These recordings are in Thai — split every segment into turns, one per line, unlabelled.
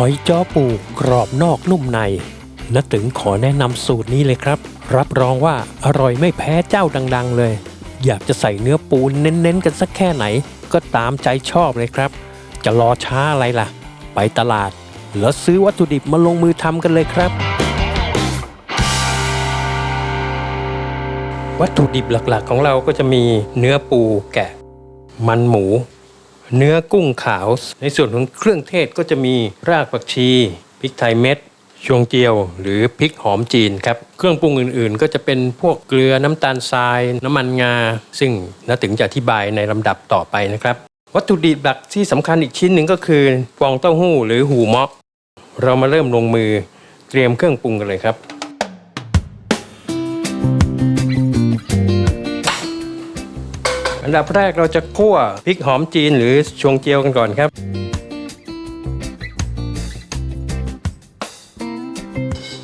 หอยจ้อปูกรอบนอกนุ่มในนตึงขอแนะนำสูตรนี้เลยครับ รับรองว่าอร่อยไม่แพ้เจ้าดัง ๆ เลย อยากจะใส่เนื้อปูเน้นๆ กันสักแค่ไหน ก็ตามใจชอบเลยครับ จะรอช้าอะไรล่ะ ไปตลาด แล้วซื้อวัตถุดิบมาลงมือทำกันเลยครับ วัตถุดิบหลักๆ ของเราก็จะมีเนื้อปูแกะ มันหมู เนื้อกุ้งขาว ในส่วนของเครื่องเทศก็จะมีรากผักชีพริกไทยเม็ดชวงเจียว หรือพริกหอมจีนครับเครื่องปรุงอื่นๆ ก็จะเป็นพวกเกลือน้ำตาลทราย น้ำมันงา ซึ่งน้าถึงจะอธิบายในลำดับต่อไปนะครับ วัตถุดิบหลักที่สำคัญอีกชิ้นหนึ่งก็คือฟองเต้าหู้หรือหูเมาะ เรามาเริ่มลงมือเตรียมเครื่องปรุงกันเลยครับ อันดับแรกเราจะคั่วพริกหอมจีนหรือชวงเจียวกันก่อนครับ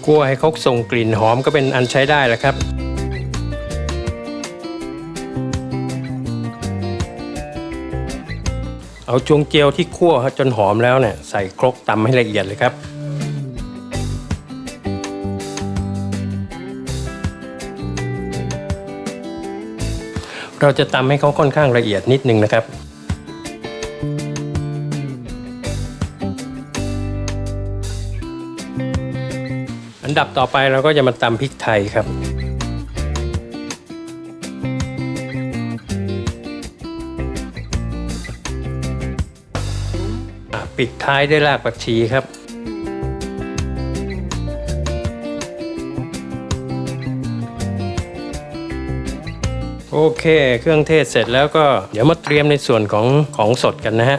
คั่วให้เขาส่งกลิ่นหอมก็เป็นอันใช้ได้แล้วครับเอาชวงเจียวที่คั่วจนหอมแล้วเนี่ยใส่ครกตำให้ละเอียดเลยครับ เราจะตำให้เขาค่อนข้างละเอียดนิดนึงนะครับ อันดับต่อไปเราก็จะมาตำพริกไทยครับปิดท้ายด้วยรากผักชีครับ โอเค เครื่องเทศเสร็จแล้วก็เดี๋ยวมาเตรียมในส่วนของของสดกันนะฮะ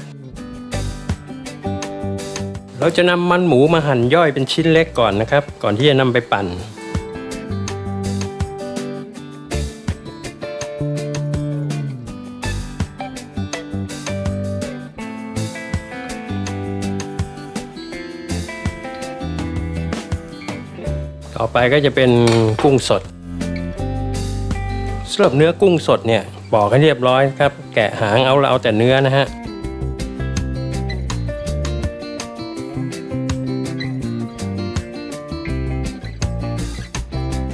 เราจะนำมันหมูมาหั่นย่อยเป็นชิ้นเล็กก่อนนะครับ ก่อนที่จะนำไปปั่น ต่อไปก็จะเป็นกุ้งสด สำหรับเนื้อกุ้งสดเนี่ยปอกให้เรียบร้อยครับ แกะหางเอาเราเอาแต่เนื้อนะฮะ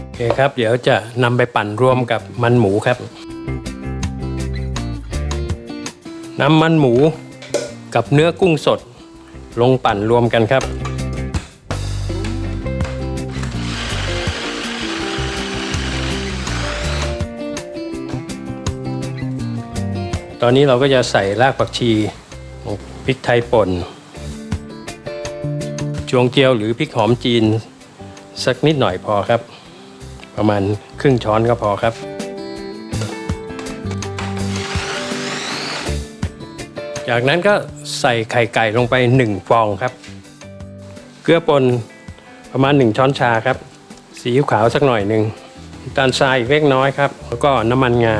โอเคครับ เดี๋ยวจะนำไปปั่นรวมกับมันหมูครับนำมันหมูกับเนื้อกุ้งสดลงปั่นรวมกันครับ ตอนนี้เราก็จะใส่รากผักชีพริกไทยป่นจวงเจียวหรือพริกหอมจีน สักนิดหน่อยพอครับ ประมาณครึ่งช้อนก็พอครับ จากนั้นก็ใส่ไข่ไก่ลงไป 1 ฟองครับ เกลือป่นประมาณ 1 ช้อนชาครับ สีอิ๊วขาวสักหน่อยหนึ่งน้ำตาลทรายอีกเล็กน้อยครับ แล้วก็น้ำมันงา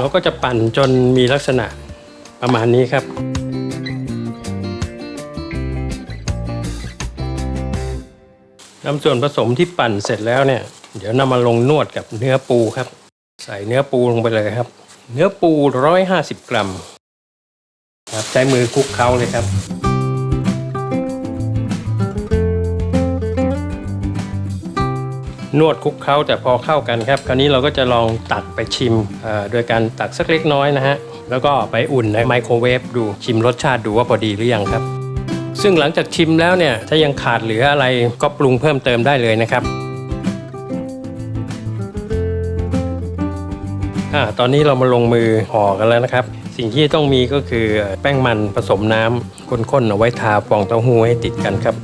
เราก็จะปั่นจนมีลักษณะประมาณนี้ครับ นำส่วนผสมที่ปั่นเสร็จแล้วเนี่ย เดี๋ยวนำมาลงนวดกับเนื้อปูครับ ใส่เนื้อปูลงไปเลยครับ เนื้อปู 150 กรัมครับใช้มือคลุกเคล้าเลยครับ นวดคลุกเคล้าแต่พอเข้ากันครับ คราวนี้เราก็จะลองตักไปชิมโดยการตักสักเล็กน้อยนะฮะ แล้วก็ไปอุ่นในไมโครเวฟดูชิมรสชาติดูว่าพอดีหรือยังครับ ซึ่งหลังจากชิมแล้วเนี่ยถ้ายังขาดเหลืออะไรก็ปรุงเพิ่มเติมได้เลยนะครับอตอนนี้เรามาลงมือห่อกันแล้วนะครับ สิ่งที่ต้องมีก็คือแป้งมันผสมน้ำข้นๆเอาไว้ทาฟองเต้าหู้ให้ติดกันครับ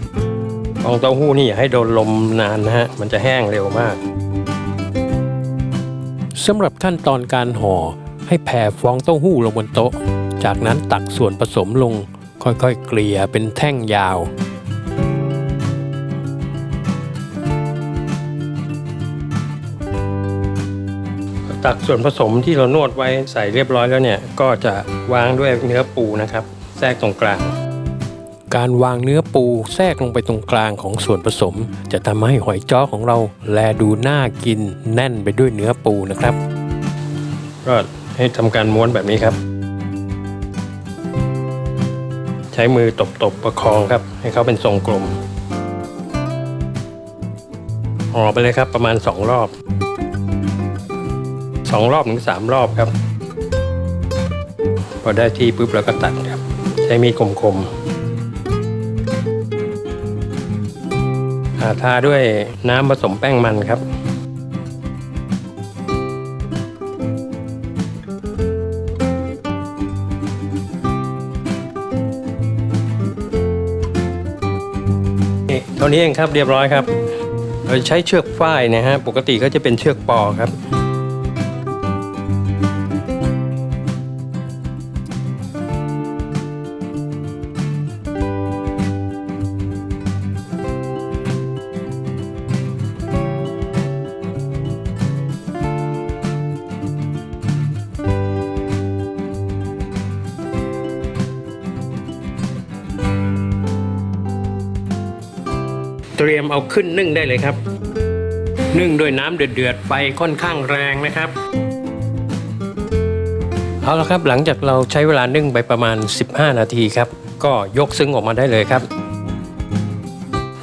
ฟองเต้าหู้นี่อย่าให้โดนลมนานนะฮะ มันจะแห้งเร็วมากสำหรับขั้นตอนการห่อให้แผ่ฟองเต้าหู้ลงบนโต๊ะ จากนั้นตักส่วนผสมลง ค่อยๆ เกลี่ยเป็นแท่งยาว ตักส่วนผสมที่เรานวดไว้ใส่เรียบร้อยแล้วเนี่ย ก็จะวางด้วยเนื้อปูนะครับ แทรกตรงกลาง การวางเนื้อปูแทรกลงไปตรงกลางของส่วนผสม จะทำให้หอยจ้อของเราแลดูน่ากินแน่นไปด้วยเนื้อปูนะครับ ก็ให้ทำการม้วนแบบนี้ครับ ใช้มือตบๆประคองครับ ให้เขาเป็นทรงกลมห่อไปเลยครับประมาณสองรอบสองรอบถึงสามรอบครับ พอได้ที่ปุ๊บเราก็ตัดครับ ใช้มีดคมๆ ทาด้วยน้ำผสมแป้งมันครับเท่านี้เองครับเรียบร้อยครับเราใช้เชือกฝ้ายนะฮะปกติก็จะเป็นเชือกปอครับ เตรียมเอาขึ้นนึ่งได้เลยครับ นึ่งด้วยน้ำเดือดๆไฟค่อนข้างแรงนะครับ เอาละครับหลังจากเราใช้เวลานึ่งไปประมาณ 15 นาทีครับ ก็ยกซึ้งออกมาได้เลยครับ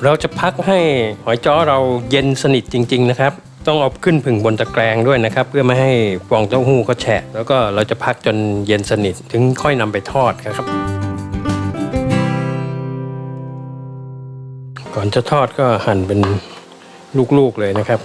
เราจะพักให้หอยจ้อเราเย็นสนิทจริง ๆ นะครับ ต้องเอาขึ้นผึ่งบนตะแกรงด้วยนะครับ เพื่อไม่ให้ฟองเต้าหู้เขาแฉะแล้วก็เราจะพักจนเย็นสนิทถึงค่อยนำไปทอดครับ ก่อนจะทอดก็หั่นเป็นลูกๆเลยนะครับ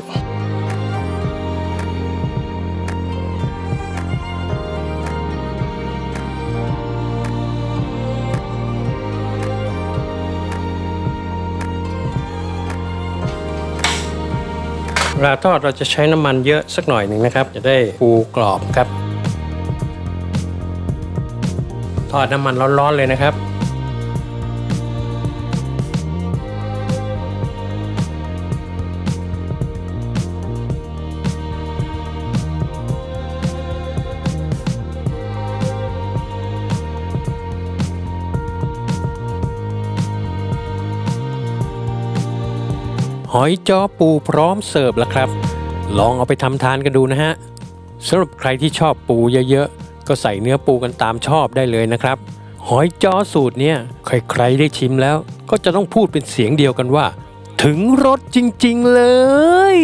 เวลาทอดเราจะใช้น้ำมันเยอะสักหน่อยหนึ่งนะครับ จะได้ฟูกรอบครับ ทอดน้ำมันร้อนๆเลยนะครับ หอยจ้อปูพร้อมเสิร์ฟแล้วครับ ลองเอาไปทำทานกันดูนะฮะสำหรับใครที่ชอบปูเยอะๆ ก็ใส่เนื้อปูกันตามชอบได้เลยนะครับ หอยจ้อสูตรเนี่ยใครๆได้ชิมแล้ว ก็จะต้องพูดเป็นเสียงเดียวกันว่า ถึงรสจริงๆเลย